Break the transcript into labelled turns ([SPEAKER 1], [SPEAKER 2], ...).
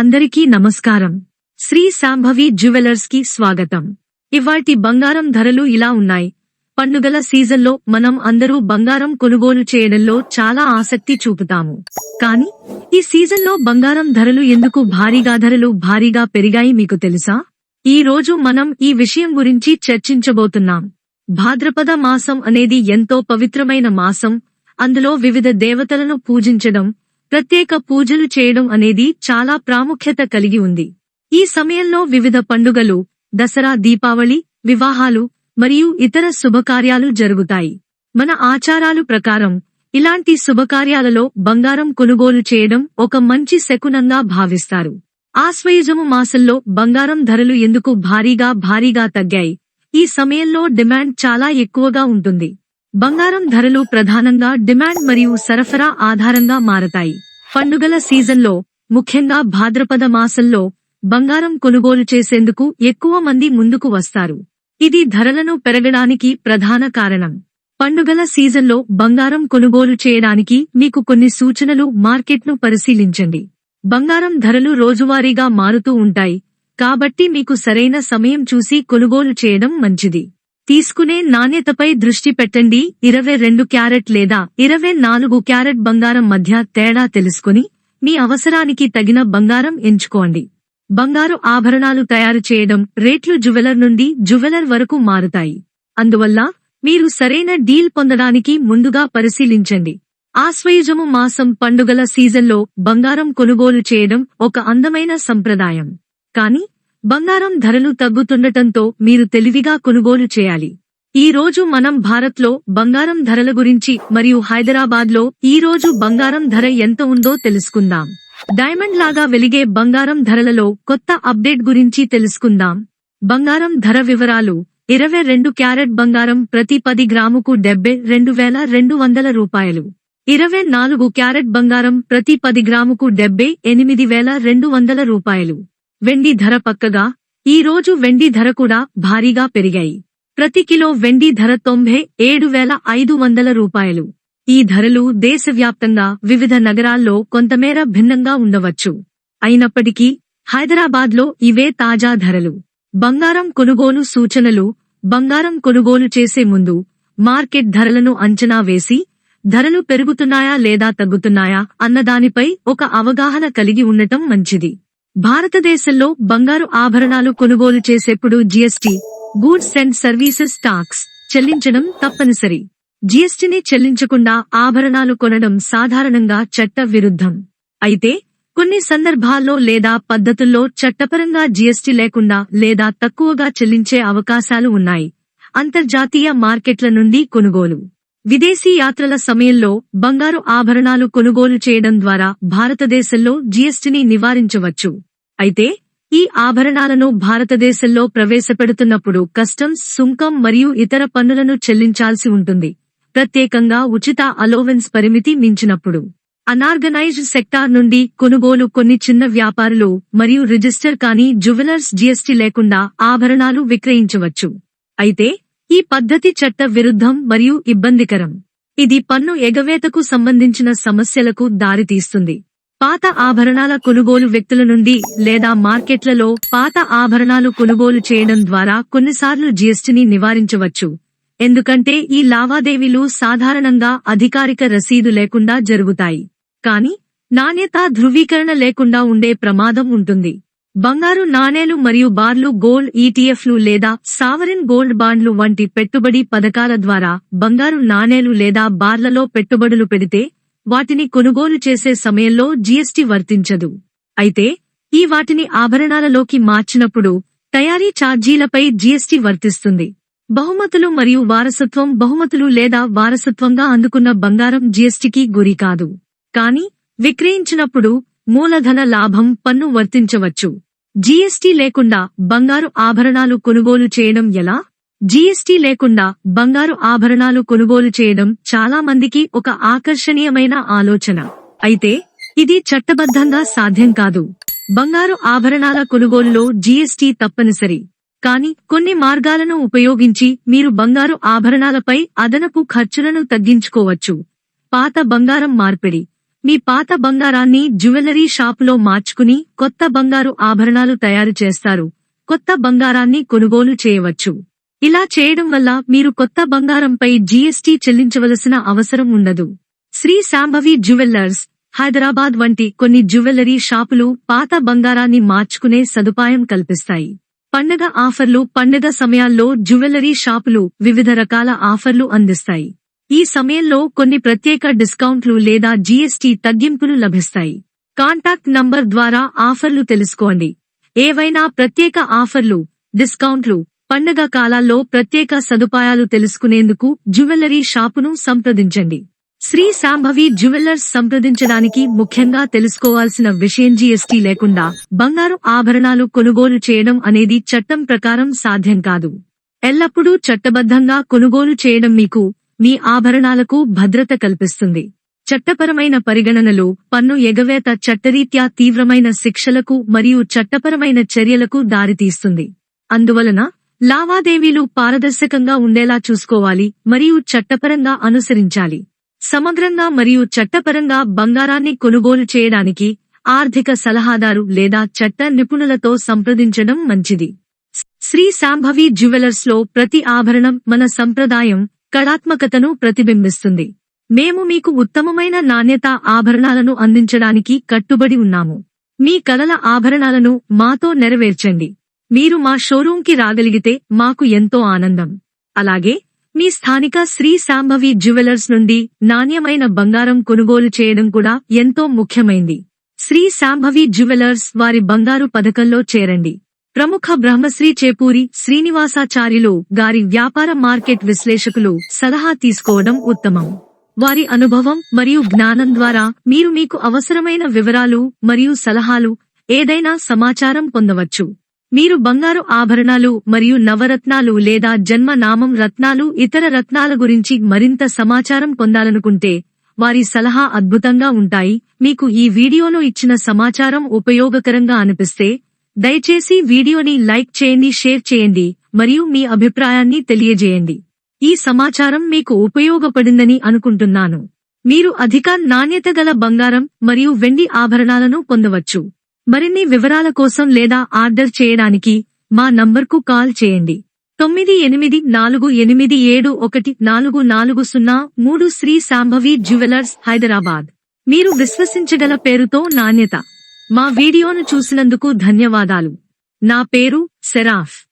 [SPEAKER 1] అందరికీ నమస్కారం. శ్రీ శాంభవి జ్యువెలర్స్కి స్వాగతం. ఇవాల్టి బంగారం ధరలు ఇలా ఉన్నాయి. పండుగల సీజన్లో మనం అందరూ బంగారం కొనుగోలు చేయడంలో చాలా ఆసక్తి చూపుతాము. కానీ ఈ సీజన్లో బంగారం ధరలు ఎందుకు భారీగా ధరలు భారీగా పెరిగాయి మీకు తెలుసా? ఈ రోజు మనం ఈ విషయం గురించి చర్చించబోతున్నాం. భాద్రపద మాసం అనేది ఎంతో పవిత్రమైన మాసం. అందులో వివిధ దేవతలను పూజించడం ప్రత్యేక పూజలు చేయడం అనేది చాలా ప్రాముఖ్యత కలిగి ఉంది. ఈ సమయంలో వివిధ పండుగలు దసరా దీపావళి వివాహాలు మరియు ఇతర శుభకార్యాలు జరుగుతాయి. మన ఆచారాలు ప్రకారం ఇలాంటి శుభకార్యాలలో బంగారం కొనుగోలు చేయడం ఒక మంచి శకునంగా భావిస్తారు. ఆశ్వయుజము మాసంలో బంగారం ధరలు ఎందుకు భారీగా భారీగా తగ్గాయి? ఈ సమయంలో డిమాండ్ చాలా ఎక్కువగా ఉంటుంది. బంగారం ధరలు ప్రధానంగా డిమాండ్ మరియు సరఫరా ఆధారంగా మారతాయి. పండుగల సీజన్లో ముఖ్యంగా భాద్రపద మాసంలో బంగారం కొనుగోలు చేసేందుకు ఎక్కువ మంది ముందుకు వస్తారు. ఇది ధరలను పెరగడానికి ప్రధాన కారణం. పండుగల సీజన్లో బంగారం కొనుగోలు చేయడానికి మీకు కొన్ని సూచనలు మార్కెట్ను పరిశీలించండి. బంగారం ధరలు రోజువారీగా మారుతూ ఉంటాయి కాబట్టి మీకు సరైన సమయం చూసి కొనుగోలు చేయడం మంచిది. తీసుకునే నాణ్యతపై దృష్టి పెట్టండి. ఇరవై రెండు క్యారెట్ లేదా ఇరవై నాలుగు క్యారెట్ బంగారం మధ్య తేడా తెలుసుకుని మీ అవసరానికి తగిన బంగారం ఎంచుకోండి. బంగారు ఆభరణాలు తయారు చేయడం రేట్లు జువెలర్ నుండి జువెలర్ వరకు మారుతాయి. అందువల్ల మీరు సరైన డీల్ పొందడానికి ముందుగా పరిశీలించండి. ఆశ్వయుజము మాసం పండుగల సీజన్లో బంగారం కొనుగోలు చేయడం ఒక అందమైన సంప్రదాయం. కానీ బంగారం ధరలు తగ్గుతుండటంతో మీరు తెలివిగా కొనుగోలు చేయాలి. ఈ రోజు మనం భారత్లో బంగారం ధరల గురించి మరియు హైదరాబాద్లో ఈ రోజు బంగారం ధర ఎంత ఉందో తెలుసుకుందాం. డైమండ్ లాగా వెలిగే బంగారం ధరలలో కొత్త అప్డేట్ గురించి తెలుసుకుందాం. బంగారం ధర వివరాలు ఇరవై రెండు క్యారెట్ బంగారం ప్రతి పది గ్రాముకు డెబ్బై రెండు వేల రెండు వందల రూపాయలు. ఇరవై నాలుగు క్యారెట్ బంగారం ప్రతి పది గ్రాముకు డెబ్బై ఎనిమిది వేల రెండు వందల రూపాయలు. వెండి ధర పక్కగా ఈ రోజు వెండి ధర కూడా భారీగా పెరిగాయి. ప్రతి కిలో వెండి ధర తొంభై ఏడు వేల ఐదు వందల రూపాయలు. ఈ ధరలు దేశవ్యాప్తంగా వివిధ నగరాల్లో కొంతమేర భిన్నంగా ఉండవచ్చు. అయినప్పటికీ హైదరాబాద్లో ఇవే తాజా ధరలు. బంగారం కొనుగోలు సూచనలు బంగారం కొనుగోలు చేసే ముందు మార్కెట్ ధరలను అంచనా వేసి ధరలు పెరుగుతున్నాయా లేదా తగ్గుతున్నాయా అన్నదానిపై ఒక అవగాహన కలిగి ఉండటం మంచిది. భారతదేశంలో బంగారు ఆభరణాలు కొనుగోలు చేసేప్పుడు GST goods and services tax చెల్లించడం తప్పనిసరి. జీఎస్టీని చెల్లించకుండా ఆభరణాలు కొనడం సాధారణంగా చట్ట విరుద్ధం అయితే కొన్ని సందర్భాల్లో లేదా పద్ధతుల్లో చట్టపరంగా జీఎస్టీ లేకుండా లేదా తక్కువగా చెల్లించే అవకాశాలు ఉన్నాయి. అంతర్జాతీయ మార్కెట్ల నుండి కొనుగోలు. విదేశీ యాత్రల సమయంలో బంగారు ఆభరణాలు కొనుగోలు చేయడం ద్వారా భారతదేశంలో జీఎస్టీని నివారించవచ్చు. అయితే ఈ ఆభరణాలను భారతదేశంలో ప్రవేశపెడుతున్నప్పుడు కస్టమ్స్ సుంకం మరియు ఇతర పన్నులను చెల్లించాల్సి ఉంటుంది. ప్రత్యేకంగా ఉచిత అలోవెన్స్ పరిమితి మించినప్పుడు. అనార్గనైజ్డ్ సెక్టార్ నుండి కొనుగోలు కొన్ని చిన్న వ్యాపారులు మరియు రిజిస్టర్ కాని జువెలర్స్ జీఎస్టీ లేకుండా ఆభరణాలు విక్రయించవచ్చు. అయితే ఈ పద్ధతి చట్ట విరుద్ధం మరియు ఇబ్బందికరం. ఇది పన్ను ఎగవేతకు సంబంధించిన సమస్యలకు దారితీస్తుంది. పాత ఆభరణాల కొనుగోలు వ్యక్తుల నుండి లేదా మార్కెట్లలో పాత ఆభరణాలు కొనుగోలు చేయడం ద్వారా కొన్నిసార్లు జీఎస్టీని నివారించవచ్చు. ఎందుకంటే ఈ లావాదేవీలు సాధారణంగా అధికారిక రసీదు లేకుండా జరుగుతాయి. కానీ నాణ్యత ధృవీకరణ లేకుండా ఉండే ప్రమాదం ఉంటుంది. బంగారు నాణేలు మరియు బార్లు గోల్డ్ ఈటీఎఫ్లు లేదా సావరిన్ గోల్డ్ బాండ్లు వంటి పెట్టుబడి పథకాల ద్వారా బంగారు నాణేలు లేదా బార్లలో పెట్టుబడులు పెడితే వాటిని కొనుగోలు చేసే సమయంలో జీఎస్టీ వర్తించదు. అయితే ఈ వాటిని ఆభరణాలలోకి మార్చినప్పుడు తయారీ ఛార్జీలపై జీఎస్టీ వర్తిస్తుంది. బహుమతులు మరియు వారసత్వం బహుమతులు లేదా వారసత్వంగా అందుకున్న బంగారం జీఎస్టీకి గురి కాదు. కానీ విక్రయించినప్పుడు మూలధన లాభం పన్ను వర్తించవచ్చు. జీఎస్టీ లేకుండా బంగారు ఆభరణాలు కొనుగోలు చేయడం ఎలా? జీఎస్టీ లేకుండా బంగారు ఆభరణాలు కొనుగోలు చేయడం చాలా మందికి ఒక ఆకర్షణీయమైన ఆలోచన. అయితే ఇది చట్టబద్ధంగా సాధ్యం కాదు. బంగారు ఆభరణాల కొనుగోలులో జీఎస్టీ తప్పనిసరి. కానీ కొన్ని మార్గాలను ఉపయోగించి మీరు బంగారు ఆభరణాలపై అదనపు ఖర్చులను తగ్గించుకోవచ్చు. పాత బంగారం మార్పిడి. మీ పాత బంగారాన్ని జ్యువెలరీ షాపులో మార్చుకుని కొత్త బంగారు ఆభరణాలు తయారు చేస్తారు. కొత్త బంగారాన్ని కొనుగోలు చేయవచ్చు. ఇలా చేయడం వల్ల మీరు కొత్త బంగారంపై జీఎస్టీ చెల్లించవలసిన అవసరం ఉండదు. శ్రీ శాంభవి జ్యువెల్లర్స్ హైదరాబాద్ వంటి కొన్ని జ్యువెలరీ షాపులు పాత బంగారాన్ని మార్చుకునే సదుపాయం కల్పిస్తాయి. పండగ ఆఫర్లు పండగ సమయాల్లో జ్యువెలరీ షాపులు వివిధ రకాల ఆఫర్లు అందిస్తాయి. ఈ సమయంలో కొన్ని ప్రత్యేక డిస్కౌంట్లు లేదా జీఎస్టీ తగ్గింపులు లభిస్తాయి. కాంటాక్ట్ నంబర్ ద్వారా ఆఫర్లు తెలుసుకోండి. ఏవైనా ప్రత్యేక ఆఫర్లు డిస్కౌంట్లు పండగ కాలాల్లో ప్రత్యేక సదుపాయాలు తెలుసుకునేందుకు జ్యువెలరీ షాపును సంప్రదించండి. శ్రీ శాంభవి జ్యువెల్లర్స్ సంప్రదించడానికి ముఖ్యంగా తెలుసుకోవాల్సిన విషయం జీఎస్టీ లేకుండా బంగారు ఆభరణాలు కొనుగోలు చేయడం అనేది చట్టం ప్రకారం సాధ్యం కాదు. ఎల్లప్పుడూ చట్టబద్ధంగా కొనుగోలు చేయడం మీకు మీ ఆభరణాలకు భద్రత కల్పిస్తుంది. చట్టపరమైన పరిగణనలు పన్ను ఎగవేత చట్టరీత్యా తీవ్రమైన శిక్షలకు మరియు చట్టపరమైన చర్యలకు దారితీస్తుంది. అందువలన లావాదేవీలు పారదర్శకంగా ఉండేలా చూసుకోవాలి మరియు చట్టపరంగా అనుసరించాలి. సమగ్రంగా మరియు చట్టపరంగా బంగారాన్ని కొనుగోలు చేయడానికి ఆర్థిక సలహాదారు లేదా చట్ట నిపుణులతో సంప్రదించడం మంచిది. శ్రీ శాంభవి జ్యువెలర్స్లో ప్రతి ఆభరణం మన సంప్రదాయం కళాత్మకతను ప్రతిబింబిస్తుంది. మేము మీకు ఉత్తమమైన నాణ్యత ఆభరణాలను అందించడానికి కట్టుబడి ఉన్నాము. మీ కలల ఆభరణాలను మాతో నెరవేర్చండి. మీరు మా షోరూంకి రాగలిగితే మాకు ఎంతో ఆనందం. అలాగే మీ స్థానిక శ్రీ శాంభవి జ్యువెలర్స్ నుండి నాణ్యమైన బంగారం కొనుగోలు చేయడం కూడా ఎంతో ముఖ్యమైంది. శ్రీ శాంభవి జ్యువెలర్స్ వారి బంగారు పథకంలో చేరండి. ప్రముఖ బ్రహ్మశ్రీ చేపూరి శ్రీనివాసాచార్యులు గారి వ్యాపార మార్కెట్ విశ్లేషకులు సలహా తీసుకోవడం ఉత్తమం. వారి అనుభవం మరియు జ్ఞానం ద్వారా మీరు మీకు అవసరమైన వివరాలు మరియు సలహాలు ఏదైనా సమాచారం పొందవచ్చు. మీరు బంగారు ఆభరణాలు మరియు నవరత్నాలు లేదా జన్మ నామం రత్నాలు ఇతర రత్నాల గురించి మరింత సమాచారం పొందాలనుకుంటే వారి సలహా అద్భుతంగా ఉంటాయి. మీకు ఈ వీడియోలో ఇచ్చిన సమాచారం ఉపయోగకరంగా అనిపిస్తే దయచేసి వీడియోని లైక్ చేయండి షేర్ చేయండి మరియు మీ అభిప్రాయాన్ని తెలియజేయండి. ఈ సమాచారం మీకు ఉపయోగపడిందని అనుకుంటున్నాను. మీరు అధిక నాణ్యత గల బంగారం మరియు వెండి ఆభరణాలను పొందవచ్చు. మరిన్ని వివరాల కోసం లేదా ఆర్డర్ చేయడానికి మా నంబర్కు కాల్ చేయండి. తొమ్మిది ఎనిమిది నాలుగు ఎనిమిది ఏడు ఒకటి నాలుగు నాలుగు సున్నా మూడు శ్రీ శాంభవి జ్యువెలర్స్ హైదరాబాద్. మీరు విశ్వసించగల పేరుతో నాణ్యత. మా వీడియోను చూసినందుకు ధన్యవాదాలు. నా పేరు సెరాఫ్.